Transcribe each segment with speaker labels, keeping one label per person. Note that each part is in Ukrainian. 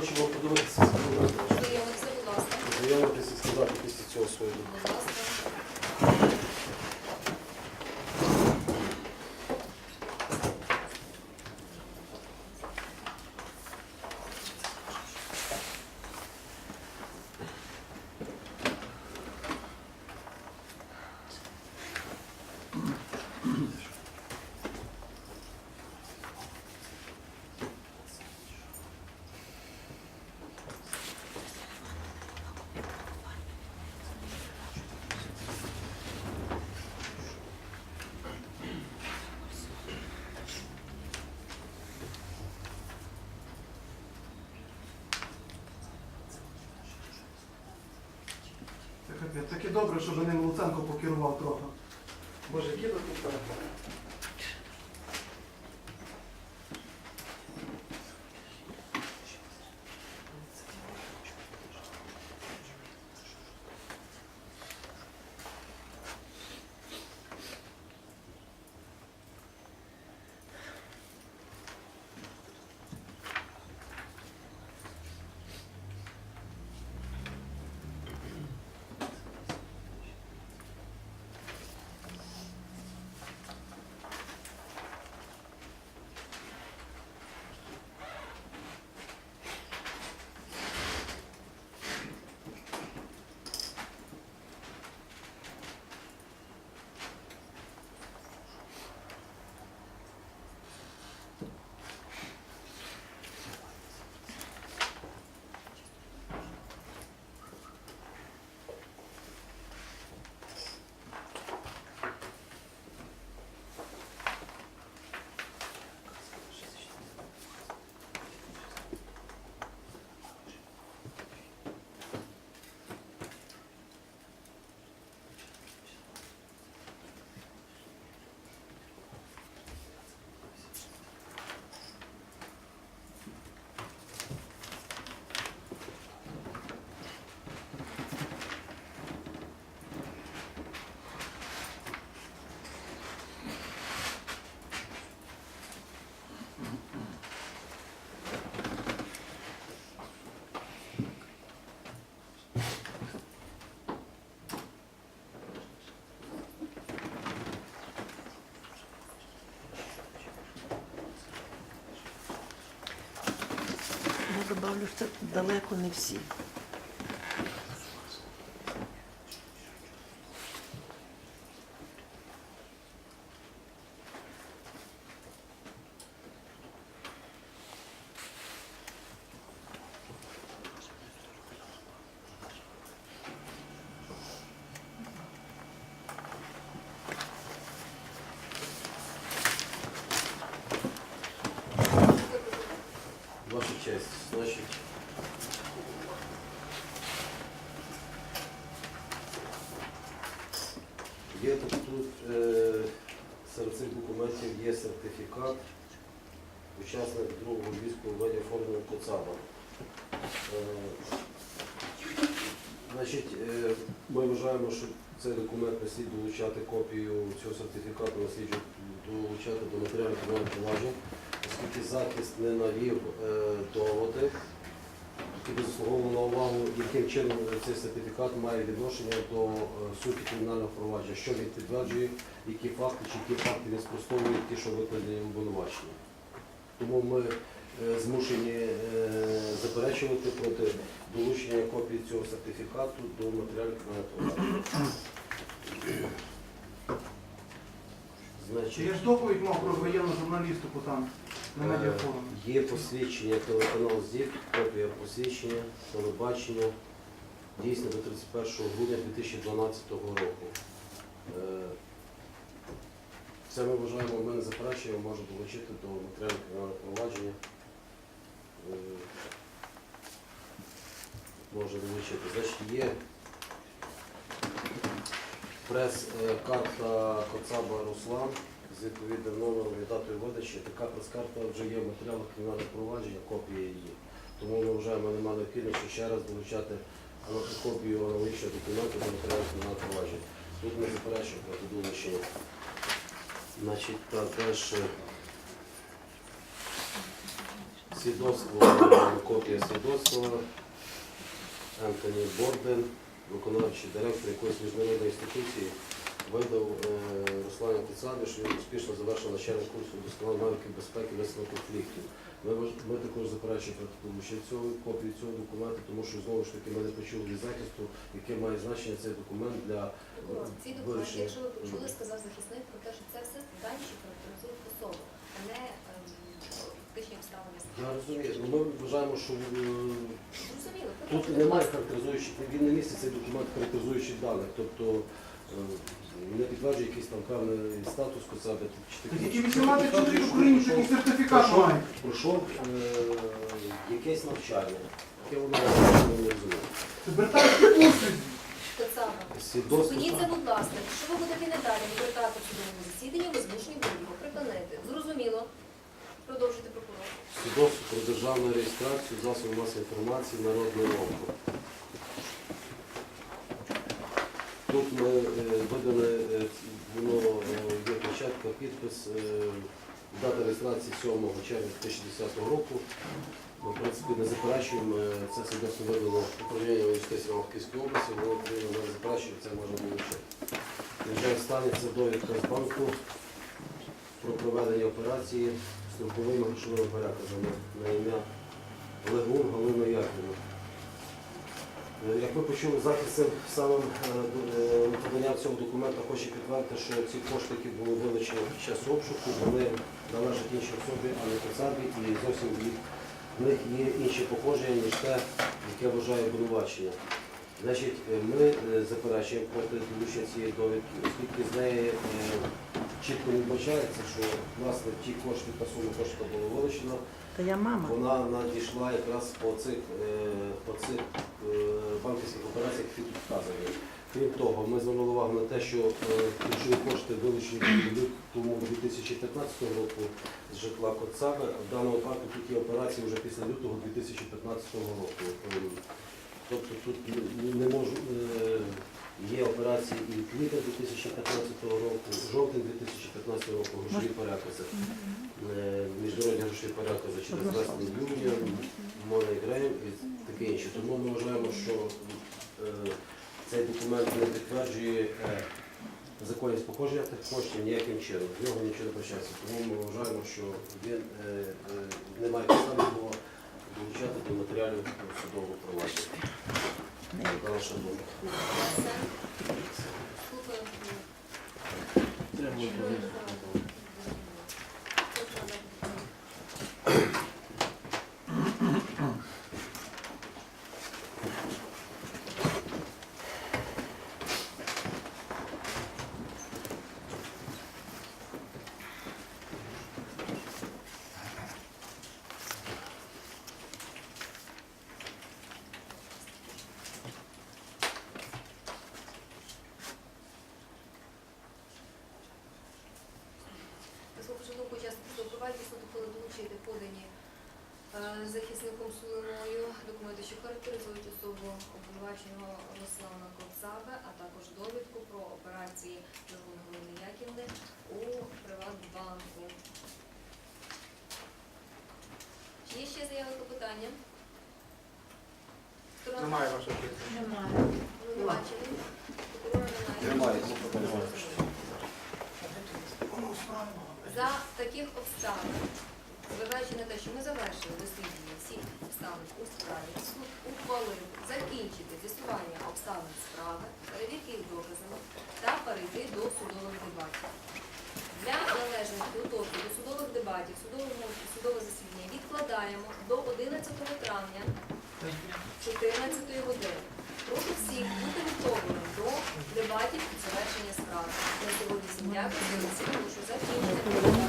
Speaker 1: хочемо подивитися складати.
Speaker 2: Знайомитися, будь ласка.
Speaker 1: Знайомитися і сказати після цього свою думку.
Speaker 2: Будь ласка.
Speaker 3: Це капець. Так і добре, щоб ним Луценко покерував трохи.
Speaker 1: Боже, які тут питання?
Speaker 4: Я добавлю, що далеко не всі.
Speaker 1: Честь, значить. Є тут, е, серед цих документів є сертифікат учасник другого військового виду оформлення Коцаба. Е, значить, е, ми вважаємо, що цей документ не слід долучати копію цього сертифікату, не слід долучати до матеріалів проваджень, оскільки захист не навів е, доводи, які би на увагу, яким чином цей сертифікат має відношення до е, суті кримінального провадження, що він підтверджує, які факти чи які факти не спростовують ті, що викладені в обвинуваченні. Тому ми е, змушені заперечувати проти долучення копії цього сертифікату до матеріалів кримінального провадження. Значить,
Speaker 3: я ж доповідь мав про воєнну журналістику там на
Speaker 1: Е,
Speaker 3: медіафорумі?
Speaker 1: Є посвідчення телеканал ЗІК, копія посвідчення, телебачення, дійсно до 31 грудня 2012 року. Е, Це ми вважаємо, ми не заперечуємо, може долучити до матеріалів кримінального провадження. Е, Може долучити. Значить, є прес-карта Коцаба Руслан з відповідним номером і датою видачі. Така прес-карта вже є в матеріалах кримінального провадження, копія її. Тому ми вважаємо, немає необхідності ще раз долучати копію аналогічного документу до матеріалів кримінального провадження. Тут ми заперечуємо проти долучення. Значить, також е, Свідоцтво, копія свідоцтва. Ентоні Борден, виконавчий директор якоїсь міжнародної інституції, видав е, Руслану Кіцабі, що він успішно завершив навчальний курс удосконалення навиків безпеки висновку конфліктів. Ми, ми також заперечуємо проти долучення цього копії цього документу, тому що знову ж таки ми не почули від захисту, яке має значення цей документ для
Speaker 2: Прокурор, ці документи, якщо ви почули, сказав захисник про те, що це все дані, що характеризують особу, а не ем, фактичні обставини.
Speaker 1: Я розумію, ну, ми вважаємо, що е,
Speaker 2: Зрозуміло,
Speaker 1: тут немає характеризуючих, він не містить цей документ характеризуючих даних, тобто е, не підтверджує якийсь там певний статус коцаби чи
Speaker 3: Так
Speaker 1: таке.
Speaker 3: які 18 чоловік в Україні такий сертифікат
Speaker 1: Пройшов-
Speaker 3: мають.
Speaker 1: Пройшов е, якесь навчання, яке воно не розуміє.
Speaker 3: Це курси.
Speaker 2: Коцаба.
Speaker 1: Свідоцтво.
Speaker 2: Зупиніться, будь ласка, якщо ви будете і надалі повертати в судовому засіданні, ви змушені будете його припинити. Зрозуміло. Продовжуйте прокурор.
Speaker 1: Свідоцтво про державну реєстрацію засобів масової інформації народного року. Тут ми е, видали, е, воно е, є початка, підпис, дата реєстрації 7 червня 2010 року. Ми, в принципі, не заперечуємо, це свідоцтво видано управління юстиції Київської області, воно не заперечує, це можна вилучити. Нехай станеться довідка з банку про проведення операції строковими грошовими переказами на ім'я Легун Галина Яківна. Е, Як ви почули, захист самим е, поданням цього документа хоче підтвердити, що ці кошти, які були вилучені під час обшуку, вони належать іншій особі, а не посаді, і зовсім в них є інші походження, ніж те, яке вважає обвинувачення. Значить, е, ми заперечуємо проти долучення цієї довідки, оскільки з неї чітко не вбачається, що власне ті кошти, та сума коштів яка була вилучена,
Speaker 4: Та я мама.
Speaker 1: вона надійшла якраз по цих, е, по цих е, банківських операціях, які тут вказані. Крім того, ми звернули увагу на те, що е, ключові кошти вилучені в лютому 2015 року з житла Коцаби. В даному випадку є операції вже після лютого 2015 року. Е, Тобто тут не- можу, е, є операції і квітня 2015 року, жовтень 2015 року, грошові перекази. Е, Міжнародні грошові перекази через Western Union, MoneyGram і таке інше. Тому ми вважаємо, що е, цей документ не підтверджує законність походження тих коштів ніяким чином. В нього нічого не почається. Тому ми вважаємо, що він не має підстави долучати до матеріалів судового провадження. Така думка.
Speaker 2: Слухаю. Думку учасників спілкування, суду коли долучити подані е, захисником Сулиною документи, що характеризують особу обвинуваченого Руслана Коцаби, а також довідку про операції Галини Яківни у Приватбанку. Чи є ще заяви по питанням? Сторона-
Speaker 3: Немає вашого честі.
Speaker 2: Обвинувачений. Прокурора немає. За таких обставин, зважаючи на те, що ми завершили дослідження всіх обставин у справі, суд ухвалив закінчити з'ясування обставин справи, перевірки їх доказами та перейти до судових дебатів. Для належної підготовки до судових дебатів судове засідання відкладаємо до 11 травня 14 години. Прошу всіх бути готовими до дебатів і завершення справи. Всім дякую. Всім прошу закінчити.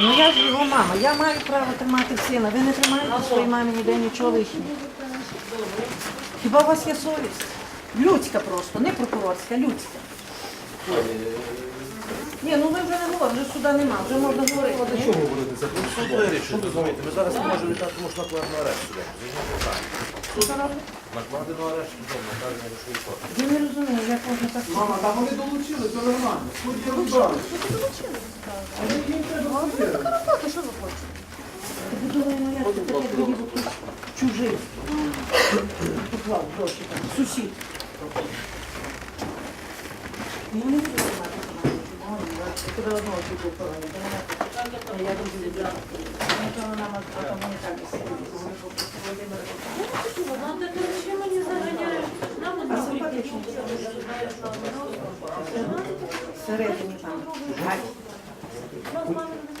Speaker 4: Ну я ж його мама, я маю право тримати сина. Ви не тримаєте своїй мамі ніде нічого лишнього. Хіба у вас є совість? Людська просто, не прокурорська, людська. Ні, ну ви вже не говорите, вже суда нема, вже можна говорити.
Speaker 5: Для чого говорити це? Суд вирішить, розумієте? Ми зараз не можемо віддати, тому що накладено арешт сюди. Накладено арешт судом, накладено грошові кошти.
Speaker 4: Я не розумію, як можна так
Speaker 3: Мама, там вони долучили, це нормально. Судді розбрали. А їм їм треба судді.
Speaker 2: Роботу, що ви хочете?
Speaker 4: Будуємо, як це таке тут чужий. Поклав гроші там, сусід. Ну, не Тебе одного Я дуже люблю. Ну, вона. Всередині там. гать.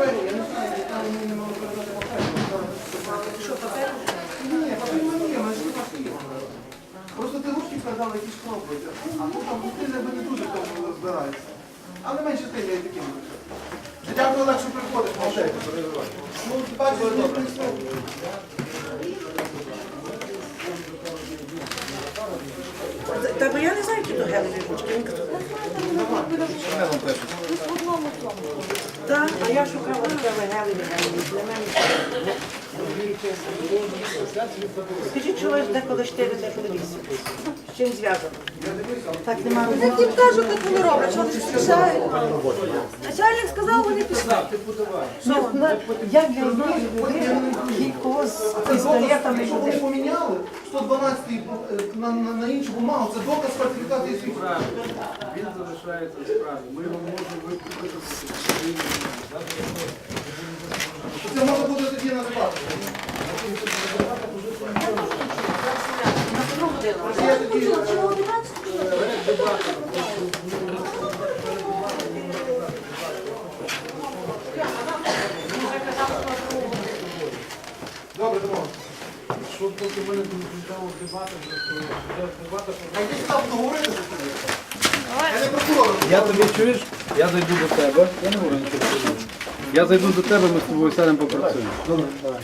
Speaker 3: Пане.
Speaker 4: Я мені що
Speaker 2: ж ти?
Speaker 3: Ні, папір мені, мене ж не. Просто ти ручки вказали якісь кнопки, а тут там не дуже тому. Але менше я і таким. Життя коли легше приходиш, переживай. Ну, бачиш, не прийшло.
Speaker 4: Та бо я не знаю, які то гелеві ручки. Він казав, Так, а я шукала тебе гелеві, Скажіть, що ви деколи 4, деколи 8? З чим зв'язано? Так нема.
Speaker 6: Я їм кажу, як вони роблять, що вони спішають. Начальник сказав, вони пішли.
Speaker 4: Ну, Як я однієї людини кілького з
Speaker 3: Вони поміняли 112 е, на, на, на іншу бумагу, це доказ фальсифікації свідчень.
Speaker 7: Він залишається в справі. Ми його можемо викликати.
Speaker 3: Це може бути тоді на дебатах.
Speaker 4: На другу годину.
Speaker 7: Поки ми дебати. дебатах
Speaker 3: А став за тобою. Я не прокурор.
Speaker 7: Я тобі чуєш? Я зайду до тебе. Я не говорю нічого. Я зайду до тебе, ми з тобою сядемо попрацюємо. Добре, давай.